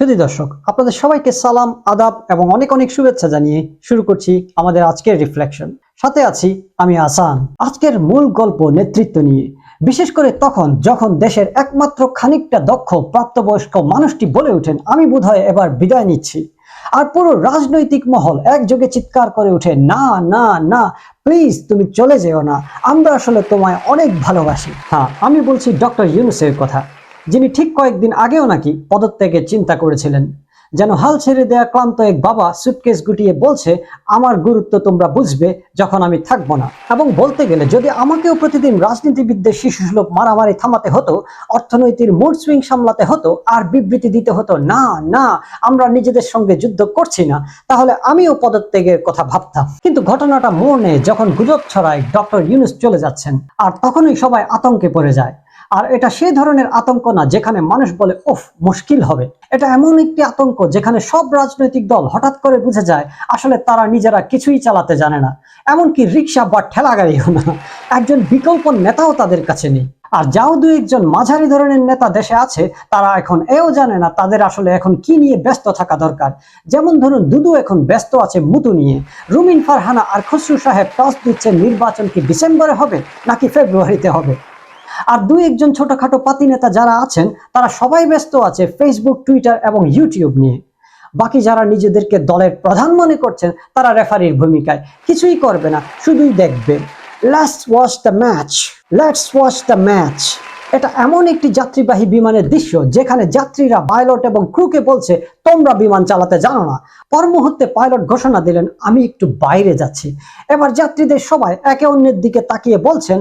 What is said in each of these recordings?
সুধী দর্শক, আপনাদের সবাইকে সালাম, আদাব এবং অনেক অনেক শুভেচ্ছা জানিয়ে শুরু করছি আমাদের আজকের রিফ্লেকশন সাথে আছি আমি আসান। আজকের মূল গল্প নেতৃত্ব নিয়ে। বিশেষ করে তখন যখন দেশের একমাত্র খানিকটা দক্ষ প্রাপ্তবয়স্ক মানুষটি বলে ওঠেন, আমি বোধহয় এবার বিদায় নিচ্ছি। আর পুরো রাজনৈতিক মহল একযোগে চিৎকার করে ওঠে, না না না প্লিজ তুমি চলে যেও না। আমরা আসলে তোমায় অনেক ভালোবাসি। হ্যাঁ আমি বলছি ডক্টর ইউনুসের কথা। যিনি ঠিক কয়েকদিন আগেও নাকি পদত্যাগের চিন্তা করেছিলেন। যেন হাল ছেড়ে দেয়া ক্লান্ত এক বাবা সুটকেস গুটিয়ে বলছে, আমার গুরুত্ব তোমরা বুঝবে যখন আমি থাকব না। এবং বলতে গেলে, যদি আমাকেও প্রতিদিন রাজনীতিবিদদের শিশু সুলভ মারামারি থামাতে হতো অর্থনৈতিক মুড সুইং সামলাতে হতো, আর বিবৃতি দিতে হতো, না না, আমরা নিজেদের সঙ্গে যুদ্ধ করছি না। তাহলে আমিও পদত্যাগের কথা ভাবতাম। কিন্তু ঘটনাটা মোড় নেয় যখন গুজব ছড়ায়, ডক্টর ইউনুস চলে যাচ্ছেন, আর তখনই সবাই আতঙ্কে পড়ে যায়। আর এটা সেই ধরনের আতঙ্ক না যেখানে মানুষ বলে, ওফ, মুশকিল হবে। এটা এমন একটি আতঙ্ক যেখানে সব রাজনৈতিক দল হঠাৎ করে বুঝে যায়, আসলে তারা নিজেরা কিছুই চালাতে জানে না। এমনকি রিক্সা বা ঠেলা গাড়িও না। একজন বিকল্প নেতাও তাদের কাছে নেই। আর যাও দু একজন মাঝারি ধরনের নেতা দেশে আছে, তারা এখন এও জানে না তাদের আসলে এখন কি নিয়ে ব্যস্ত থাকা দরকার। যেমন ধরুন, দুদু এখন ব্যস্ত আছে মুতু নিয়ে। রুমিন ফারহানা আর খসরু সাহেব টস দিচ্ছেন নির্বাচন কি ডিসেম্বরে হবে নাকি ফেব্রুয়ারিতে হবে? আর দুই একজন ছোটখাটো পাতি নেতা যারা আছেন, তারা সবাই ব্যস্ত আছে ফেসবুক টুইটার এবং ইউটিউব নিয়ে। বাকি যারা নিজেদেরকে দলের প্রধান মনে করছেন, তারা রেফারির ভূমিকায়। কিছুই করবে না, শুধুই দেখবে। Last watch the match let's watch the match এটা এমন একটি যাত্রীবাহী বিমানের দৃশ্য যেখানে যাত্রীরা পাইলট এবং ক্রুকে বলছে, তোমরা বিমান চালাতে জানো না। মুহূর্তে পাইলট ঘোষণা দিলেন, আমি একটু বাইরে যাচ্ছি। এবার যাত্রীদের সবাই একে অন্যের দিকে তাকিয়ে বলছেন,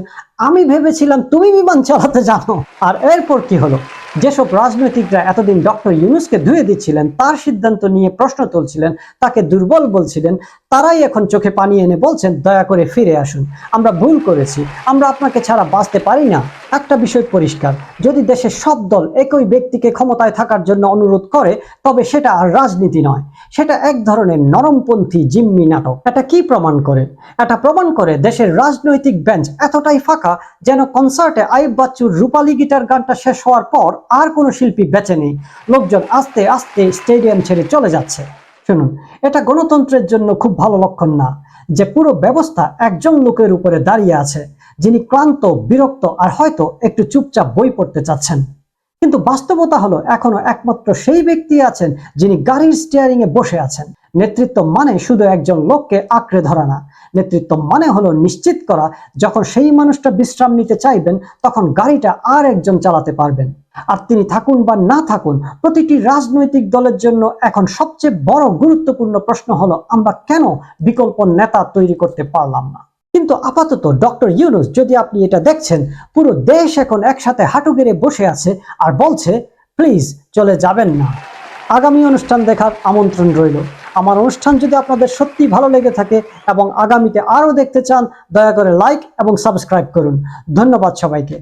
আমি ভেবেছিলাম তুমি বিমান চালাতে জানো। আর এরপর কি হলো? যেসব রাজনৈতিকরা এতদিন ডক্টর ইউনুসকে ধুয়ে দিচ্ছিলেন, তার সিদ্ধান্ত নিয়ে প্রশ্ন তুলছিলেন, তাকে দুর্বল বলছিলেন, তারাই এখন চোখে পানি এনে বলছেন, দয়া করে ফিরে আসুন। আমরা ভুল করেছি। আমরা আপনাকে ছাড়া বাঁচতে পারি না। একটা বিষয় পরিষ্কার, যদি দেশের সব দল একই ব্যক্তিকে ক্ষমতায় থাকার জন্য অনুরোধ করে, তবে সেটা আর রাজনীতি নয়। সেটা এক ধরনের নরমপন্থী জিম্মি নাটক। এটা কি প্রমাণ করে? এটা প্রমাণ করে দেশের রাজনৈতিক বেঞ্চ এতটাই ফাঁকা যেন কনসার্টে আইব বাচ্চুর রূপালী গিটার গানটা শেষ হওয়ার পর আর কোনো শিল্পী বেঁচে নেই। লোকজন আস্তে আস্তে স্টেডিয়াম ছেড়ে চলে যাচ্ছে। শুনুন, এটা গণতন্ত্রের জন্য খুব ভালো লক্ষণ না, যে পুরো ব্যবস্থা একজন লোকের উপরে দাঁড়িয়ে আছে, যিনি ক্লান্ত, বিরক্ত আর হয়তো একটু চুপচাপ বই পড়তে চাচ্ছেন। কিন্তু বাস্তবতা হলো, এখনও একমাত্র সেই ব্যক্তি আছেন যিনি গাড়ির স্টিয়ারিং এ বসে আছেন। নেতৃত্ব মানে শুধু একজন লোককে আঁকড়ে ধরা না। নেতৃত্ব মানে হলো নিশ্চিত করা, যখন সেই মানুষটা বিশ্রাম নিতে চাইবেন, তখন গাড়িটা আর একজন চালাতে পারবেন। আর তিনি থাকুন বা না থাকুন, প্রতিটি রাজনৈতিক দলের জন্য এখন সবচেয়ে বড় গুরুত্বপূর্ণ প্রশ্ন হলো, আমরা কেন বিকল্প নেতা তৈরি করতে পারলাম না? কিন্তু আপাতত ডক্টর ইউনুস, যদি আপনি এটা দেখছেন, পুরো দেশ এখন একসাথে হাঁটু গেড়ে বসে আছে আর বলছে, প্লিজ চলে যাবেন না। আগামী অনুষ্ঠান দেখার আমন্ত্রণ রইল। আমার অনুষ্ঠান যদি আপনাদের সত্যি ভালো লেগে থাকে এবং আগামীতে আরও দেখতে চান, দয়া করে লাইক এবং সাবস্ক্রাইব করুন। ধন্যবাদ সবাইকে।